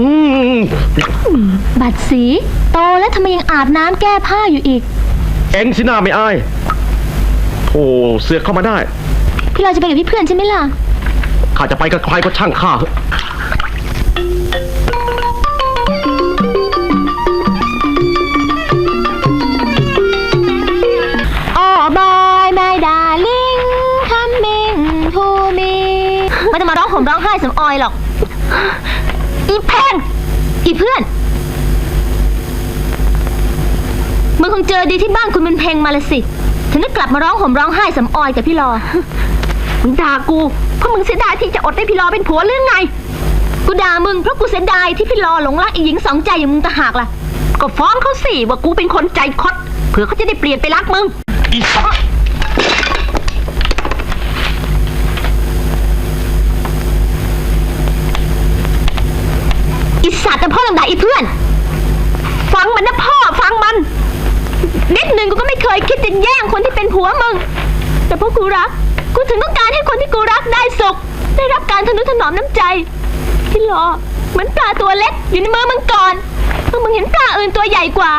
อืมบัตรสีโตแล้วทำไมยังอาบน้ำแก้ผ้าอยู่อีก เอ็งสิหน้าไม่อายโอ้เสือกเข้ามาได้ พี่เราจะไปกับพี่เพื่อนใช่ไหมล่ะ ข้าจะไปกับใครก็ช่างข้าเถอะอ๋อบอยแม่ดาลิงคัมมิงทูมีไม่ต้องมาร้องห่มร้องไห้สำออยหรอก อีแพงอีเพื่อนมึงคงเจอดีที่บ้านคุณเป็นเพลงมาละสิ ถึงได้กลับมาร้องห่มร้องไห้สำออยกับพี่รอ มึงด่ากู เพราะมึงเสียดายที่จะอดได้พี่รอเป็นผัวเรื่องไง กูด่ามึงเพราะกูเสียดายที่พี่รอหลงรักอีหญิงสองใจอย่างมึงต่างหากล่ะ ก็ฟ้องเขาสิว่ากูเป็นคนใจคด เผื่อเขาจะได้เปลี่ยนไปรักมึง อีสัตว์ อิสัตว์แต่พ่อลังด่าอีเพื่อน ฟังมันนะพ่อฟังมัน นิดหนึ่งกูก็ไม่เคยคิดจะแย่งคนที่เป็นผัวมึง แต่เพราะกูรัก กูถึงต้องการให้คนที่กูรักได้สุข ได้รับการทนุถนอมน้ำใจ ที่รอเหมือนปลาตัวเล็กอยู่ในมือมึงก่อนเมื่อมึงเห็นปลาอื่นตัวใหญ่กว่า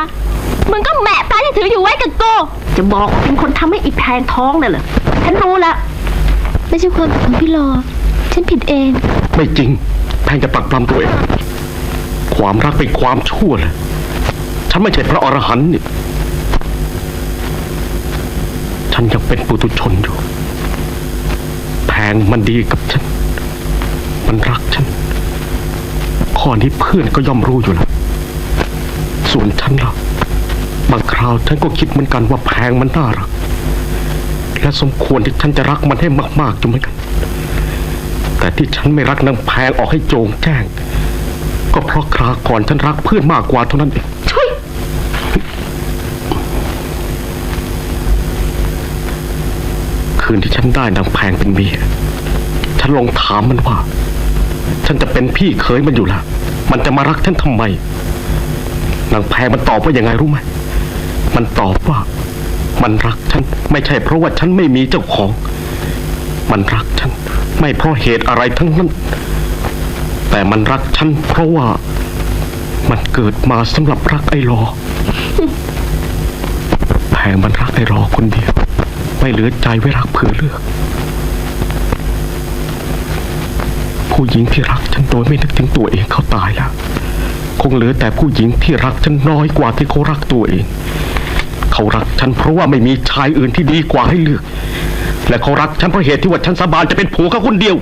มึงก็แหมะปลาที่ถืออยู่ไว้กับกูจะบอกว่าเป็นคนทำให้อีแพงท้องน่ะเหรอฉันรู้ล้วไม่ใช่ความผิดของพี่รอ ฉันผิดเอง ไม่จริง แพงจะปักปรำตัวเอง ความรักเป็นความชั่วเลยฉันไม่ใช่พระอรหันต์นี่ฉันยังเป็นปุถุชนอยู่ แพงมันดีกับฉัน มันรักฉัน ข้อนี้เพื่อนก็ย่อมรู้อยู่แล้วส่วนฉันล่ะบางคราวฉันก็คิดเหมือนกันว่าแพงมันน่ารัก และสมควรที่ฉันจะรักมันให้มากๆอยู่เหมือนกัน แต่ที่ฉันไม่รักนางแพงออกให้โจงแจ้ง ก็เพราะคราก่อนฉันรักเพื่อนมากกว่าเท่านั้นเองช่วยคืนที่ฉันได้นางแพงเป็นเมียฉันลองถามมันว่า ฉันจะเป็นพี่เคยมันอยู่แล้วมันจะมารักฉันทำไมนางแพงมันตอบว่ายังไงรู้ไหมมันตอบว่า มันรักฉันไม่ใช่เพราะว่าฉันไม่มีเจ้าของ มันรักฉัน ไม่เพราะเหตุอะไรทั้งนั้น แต่มันรักฉันเพราะว่ามันเกิดมาสำหรับรักไอ้รอแพงมันรักไอ้รอคนเดียว ไม่เหลือใจไว้รักเผื่อเลือก ผู้หญิงที่รักฉันโดยไม่นึกถึงตัวเองเขาตายแล้วคงเหลือแต่ผู้หญิงที่รักฉันน้อยกว่าที่เขารักตัวเอง เขารักฉันเพราะว่าไม่มีชายอื่นที่ดีกว่าให้เลือก และเขารักฉันเพราะเหตุที่ว่าฉันสบานจะเป็นผัวเขาคนเดียว